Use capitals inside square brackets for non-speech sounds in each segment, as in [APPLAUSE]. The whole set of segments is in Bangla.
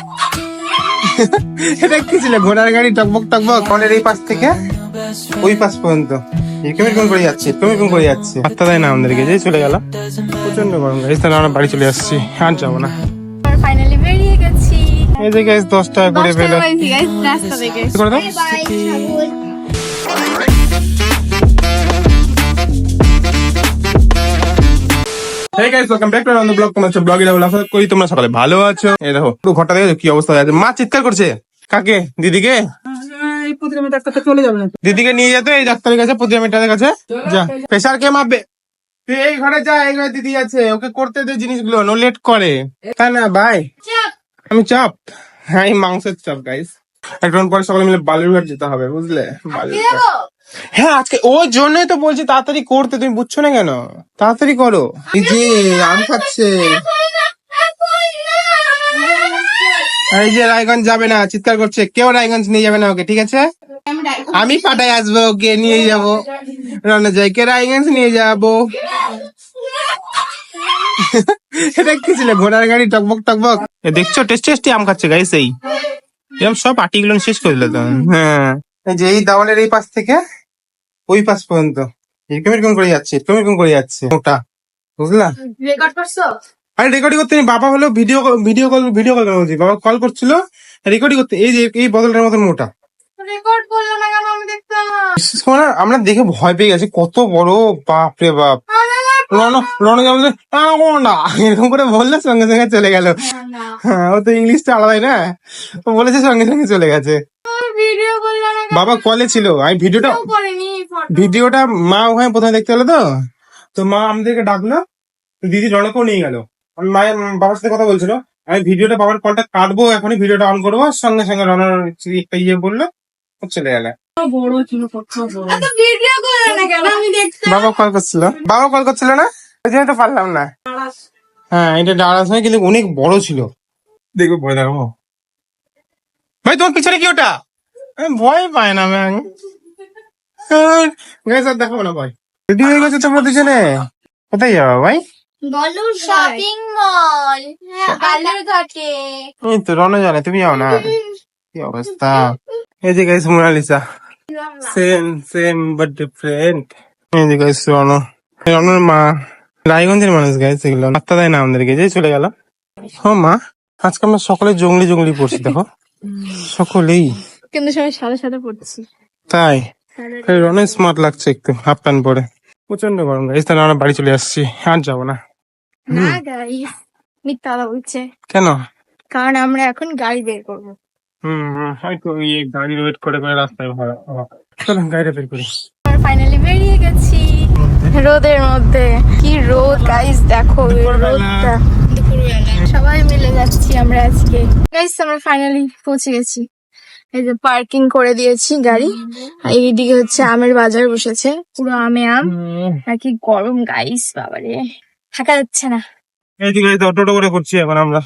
[LAUGHS] এটা কি ছিল? ঘোড়ার গাড়ি টকবক টকবক কলের এই পাশ থেকে? ওই পাশ পর্যন্ত। কেমন কেমন করে যাচ্ছে? তুমি কোন করে যাচ্ছে? পাত্তা দেয় না আমাদেরকে যে চলে গেল প্রচণ্ড গরম গাইস তাহলে আমরা বাড়ি চলে আসছি আর যাব না। ফাইনালি বেরিয়ে গেছি। এই যে গাইজ দশ টাকা করে পেল করে দাও? Hey guys, welcome back to another vlog. তোমরা হচ্ছে ব্লগে ডাবল আশা করি তোমরা সকালে ভালো আছো? এই দেখো পুরো ঘরটা দেখো কি অবস্থা আছে। মা চিৎকার করছে। কাকে? দিদিকে? দিদিকে নিয়ে যেতে এই ডাক্তারের কাছে কাছে। যা প্রেশার কে মাপবে তুই এই ঘরে যা এই ঘরে দিদি আছে ওকে করতে দে জিনিসগুলো নো লেট করে। তাই না ভাই আমি চাপ। হ্যাঁ এই মাংসের চাপ গাইস একটু পরে সকালে মিলে বালুরঘাট যেতে হবে বুঝলে? বালুরঘাট। হ্যাঁ আজকে ওই জন্যই তো বলছি তাড়াতাড়ি করতে তুমি বুঝছ না কেন? তাড়াতাড়ি করো। এই যে আম খাচ্ছে। এই যে রায়গঞ্জ যাবে না চিৎকার করছে। কেউ রায়গঞ্জ নিয়ে যাবে না ওকে ঠিক আছে? আমি পাটায় আসব ওকে নিয়ে যাব। রান্না যাইকে রায়গঞ্জ নিয়ে যাব? এটা কি ছিল ঘোড়ার গাড়ি টকবক টকবক? দেখছ টেস্ট টেস্টি আম খাচ্ছে গাইস এই। এরকম সব আর্টিগুলো শেষ করে দিল তো। হ্যাঁ। এই যে এই দেওয়ালের এই পাশ থেকে ওই পাশ পর্যন্ত। এরকম এরকম করে যাচ্ছে এরকম এরকম করে যাচ্ছে ওটা। বুঝলা? রেকর্ড করছ? আরে রেকর্ডিং করতে বাবা হলো video video call video call বলছি বাবা কল করছিল রেকর্ডিং করতে এই যে এই বদলটার মতন মোটা। রেকর্ড করল না কেন? আমি দেখতাম বিশেষ আমরা দেখে ভয় পেয়ে গেছি কত বড় বাপ। রে বাপ রণ রণ যেমন যে, "আহ, ও না। এরকম করে বললে সঙ্গে সঙ্গে চলে গেল। হ্যাঁ ও তো ইংলিশটা আলাদাই না? ও বলেছে সঙ্গে সঙ্গে চলে গেছে। ভিডিও করল না বাবা কলে ছিল। আমি ভিডিওটা ভিডিওটা মা ওখানে প্রথমে দেখতে হলো তো? তো মা আমাদেরকে ডাকলো। তো দিদি রণকেও নিয়ে গেল। আমি মায়ের বাবার সাথে কথা বলছিল। আমি ভিডিওটা বাবার কলটা কাটবো এখনই ভিডিওটা অন করব। সঙ্গে সঙ্গে রণর ইয়ে বলল চলে গেল। বড় ছিল কত বড়। এত ভিডিও করল না কেন? আমি দেখতাম বাবা কল করছিল। বাবা কল করছিল না? ওই জন্য তো পারলাম না। হ্যাঁ এটা ডাড়াস হয় কিন্তু অনেক বড় ছিল। দেখব ভয় দেখাবো। ভাই তোমার পিছনে কি ওটা? আমি ভয় পায় না ম্যাম গাইস আর দেখাবো না ভাই রেডি হয়ে গেছে তোমরা দুজনে কোথায় যাবা ভাই বলো শপিং মল বালুর ঘাটে এই তো রণ জানে তুমি যাও না। কি অবস্থা? এই যে guys Monalisa. Same same but different এই যে গাইস রণ রণর মা। রায়গঞ্জের মানুষ গাইস এগুলো। পাত্তা দেয় না আমাদেরকে যে চলে গেল। ও মা আজকে আমরা সকলে জঙ্গলি জঙ্গলি পড়ছি দেখো। সকলেই। কিন্তু সবাই সাথে সাথে পড়ছি। তাই? রনের স্মার্ট লাগছে একটু হাফ প্যান্ট পরে। প্রচণ্ড গরম গাইস তাহলে আমরা বাড়ি চলে আসছি আর যাব না। না গাইস মিথ্যা বলছে কেন? কারণ আমরা এখন গাড়ি বের করব। হম হম হয়তো এই গাড়ি ওয়েট করে করে রাস্তায় ভাড়া চলো গাড়িটা বের করি। ফাইনালি বেরিয়ে গেছি। রোদের মধ্যে। কি রোদ গাইস দেখো রোদটা। সবাই মিলে যাচ্ছি আমরা আজকে। গাইস আমরা ফাইনালি পৌঁছে গেছি। এই যে পার্কিং করে দিয়েছি গাড়ি। আর এইদিকে হচ্ছে আমের বাজার বসেছে। পুরো আমে আম। আর কি গরম গাইস বাবারে। থাকা যাচ্ছে না। এইদিকে টোটো করে করছি এখন আমরা।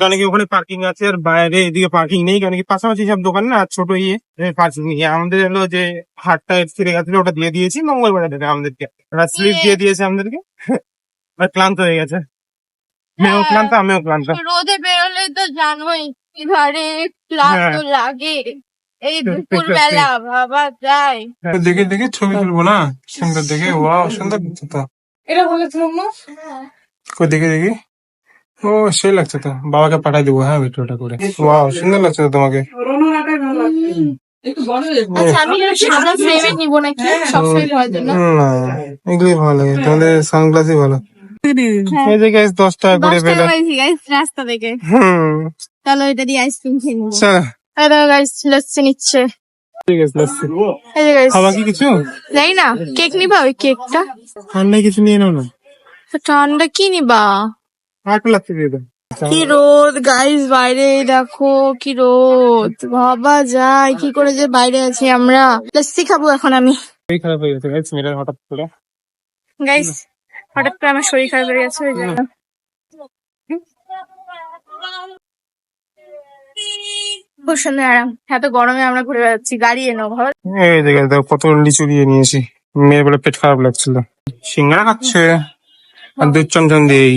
কারণ কি ওখানে পার্কিং আছে আর বাইরে এদিকে পার্কিং নেই। কারণ কি পাশাপাশি সব দোকান না ছোট ইয়ে পার্কিং ইয়ে। আমাদের হলো যে হাটটা ফিরে গেছিল ওটা দিয়ে দিয়েছি মঙ্গলবার থেকে আমাদেরকে। ওরা স্লিপ দিয়ে দিয়েছে আমাদেরকে। [LAUGHS] ক্লান্ত হয়ে গেছে। মেয়েও ক্লান্ত আমিও ক্লান্ত। রোদে বেরোলে তো জানোই। এবারে ক্লান্ত হ্যাঁ। লাগে। এই দুপুর বেলা যায়। দেখে দেখে ছবি তুলবো না? সুন্দর দেখে। ওয়াও সুন্দর লাগছে তো। এটা কই দেখে দেখি। ও সেই লাগছে তো। বাবাকে পাঠাই দেবো হ্যাঁ ভিডিওটা করে। ওয়াও সুন্দর লাগছে তো তোমাকে। আচ্ছা আমি সাদা ফ্রেমে নিব নাকি? সবসময় ভয় জন্য না? এগুলোই ভালো লাগে। তোমাদের সানগ্লাসই ভালো। এই যে গাইস দশ টাকা করে পেলাম রাস্তা থেকে। হুম। চলো এটা দিয়ে আইসক্রিম খেয়ে নিবো। চলো গাইস লস্যি নিচ্ছে। ঠিক আছে লস্যি। এই গাইস খাওয়া কি কিছু? না কেক নিবা ওই কেকটা ঠান্ডায় কিছু নিয়ে নাও না। ঠান্ডা কি নিবা? আর একটু দিয়ে দাও। কি রোদ গাইস বাইরে দেখো কি রোদ। ভাবা যায় কি করে যে বাইরে আছি আমরা। লস্যি খাব এখন আমি। শরীর খারাপ হয়ে গেছে গাইস মেয়েরা হঠাৎ করে। গাইস হঠাৎ করে আমার শরীর খারাপ হয়ে গেছে খুব সুন্দর আরাম। এত গরমে আমরা ঘুরে বেড়াচ্ছি। গাড়ি এনো ভালো? এই দেখে দেখো কত লিচু দিয়ে নিয়েছি। মেয়ের বলে পেট খারাপ লাগছিল। সিঙ্গারা খাচ্ছে। আর দুধ চমচম দিই।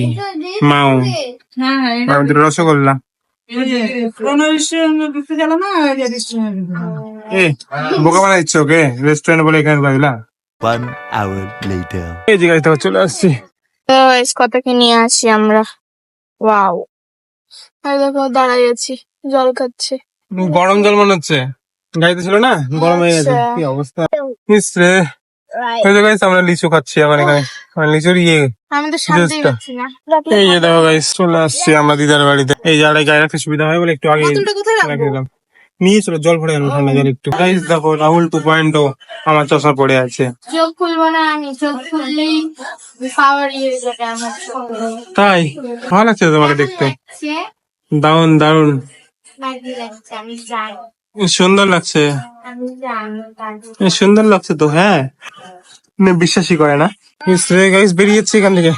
মাও। হ্যাঁ হ্যাঁ রসগোল্লা। বোকা বানা দিচ্ছ ওকে। রেস্টুরেন্ট বলে এখানে ভাবিলা এই চলে আসছি। নিয়ে আসি আমরা। ওয়াও। আর দেখো দাঁড়াই আছি। জল খাচ্ছে। গরম জল মনে হচ্ছে। গাড়িতে ছিল না? গরম হয়ে গেছে। আচ্ছা। কি অবস্থা? ইস রে। যে গাইস আমরা লিচু খাচ্ছি এখন এখানে। মানে লিচুর ইয়ে। আমি তো সামনেই পাচ্ছি না। এই যে দেখো গাইস চলে আসছি আমরা দিদার বাড়িতে। এই জায়গায় গায়ে রাখতে সুবিধা হয় বলে একটু আগে বোতলটা রেখে দিলাম নিয়ে চলো জল ভরে গেল ঠান্ডা জল একটু। গাইস দেখো রাহুল টু পয়েন্ট আমার চশমা পড়ে আছে। চোখ খুলবো না আমি চোখ খুললেই পাওয়ার ইয়ে যাবে আমার তাই? ভালো লাগছে তোমাকে দেখতে। দারুণ দারুণ সুন্দর লাগছে। সুন্দর লাগছে তো হ্যাঁ। বিশ্বাসই করে না। গাইস বেরিয়েছে এখান থেকে।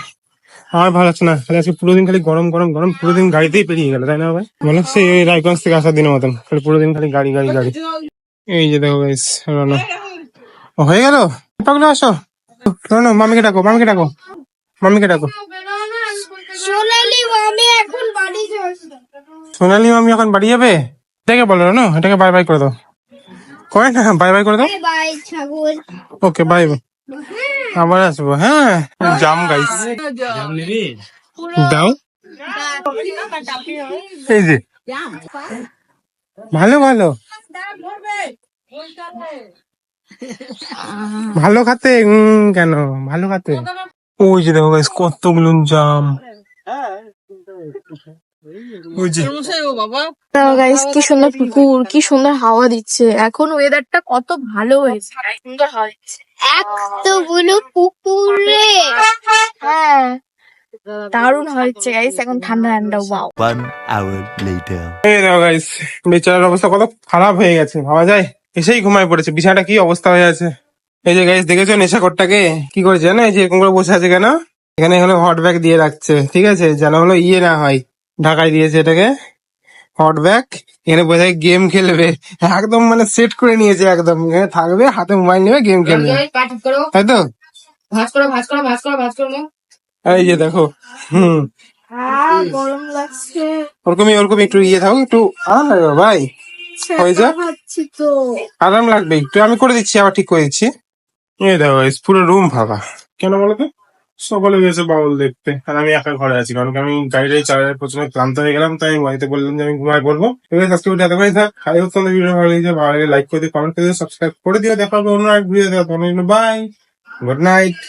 আমার ভালো লাগছে না। খালি আজকে পুরো দিন খালি গরম গরম গরম পুরো দিন গাড়িতেই পেরিয়ে গেল তাই না ভাই? মনে হচ্ছে এই রায়গঞ্জ থেকে আসার দিনের মতন। খালি পুরো দিন খালি গাড়ি গাড়ি গাড়ি। এই যে দেখো গাইস রনো। ও হয়ে গেল? পাগলো আসো। রনো মামিকে ডাকো মামিকে ডাকো। মামিকে ডাকো। সোনালি আমি এখন বাড়ি যাচ্ছি সোনালি মামি এখন বাড়ি যাবে? এটাকে বলো রনো এটাকে বাই বাই করে দাও। করে না বাই বাই করে দাও। ওকে বাই আবার আসব হ্যাঁ। জাম গাইস দাও। এই যে। ভালো ভালো। ভালো খাতে উম, কেন? ভালো খাতে। ওই যে দেখো গাইস কতগুলো জাম। কি সুন্দর পুকুর কি সুন্দর হাওয়া দিচ্ছে। এখন ওয়েদারটা কত ভালো হয়েছে। সুন্দর হাওয়া দিচ্ছে এতগুলো পুকুরে হ্যাঁ দারুণ হয়েছে গাইস এখন ঠান্ডা ঠান্ডা ওয়াও. এই দেখো গাইস বেচারার অবস্থা কত খারাপ হয়ে গেছে ভাবা যায়? এসেই ঘুমায় পড়েছে বিছানাটা কি অবস্থা হয়ে আছে? এই যে গাইস দেখেছ নেশাকরটাকে কি করেছে জানো? এই যে এরকম করে বসে আছে কেন? এখানে হলো হট ব্যাগ দিয়ে রাখছে ঠিক আছে? যেন হলো ইয়ে না হয়। ঢাকায় দিয়েছে এটাকে। হট ব্যাগ এখানে বসে গেম খেলবে। একদম মানে সেট করে নিয়েছে একদম। এখানে থাকবে হাতে মোবাইল নেবে গেম খেলবে। তাই তো? ভাজ করো ভাজ করো ভাজ করো ভাজ করো এই যে দেখো হুম। ওরকমই ওরকম একটু ইয়ে থাকো একটু আরাম লাগবে ভাই। হয়ে যাক আরাম লাগবে একটু আমি করে দিচ্ছি আবার ঠিক করে দিচ্ছি। এই দেখো পুরো রুম ফাঁকা। কেন বলো তো? সকলে গেছে বাউল দেখতে। আর আমি একা ঘরে আছি, কারণ আমি গাড়িটাই চালানোর প্রচণ্ড ক্লান্ত হয়ে গেলাম, তাই আমি বাড়িতে বললাম যে আমি ঘুমায় পড়ব। এবার আজকে ভিডিও এতটাই থাক হাই তোমাদের ভিডিও ভালো লেগেছে ভালো লাগে লাইক করে দিও কমেন্ট করে দিও সাবস্ক্রাইব করে দিও, দেখা হবে অন্য এক ভিডিও দেখা বাই গুড নাইট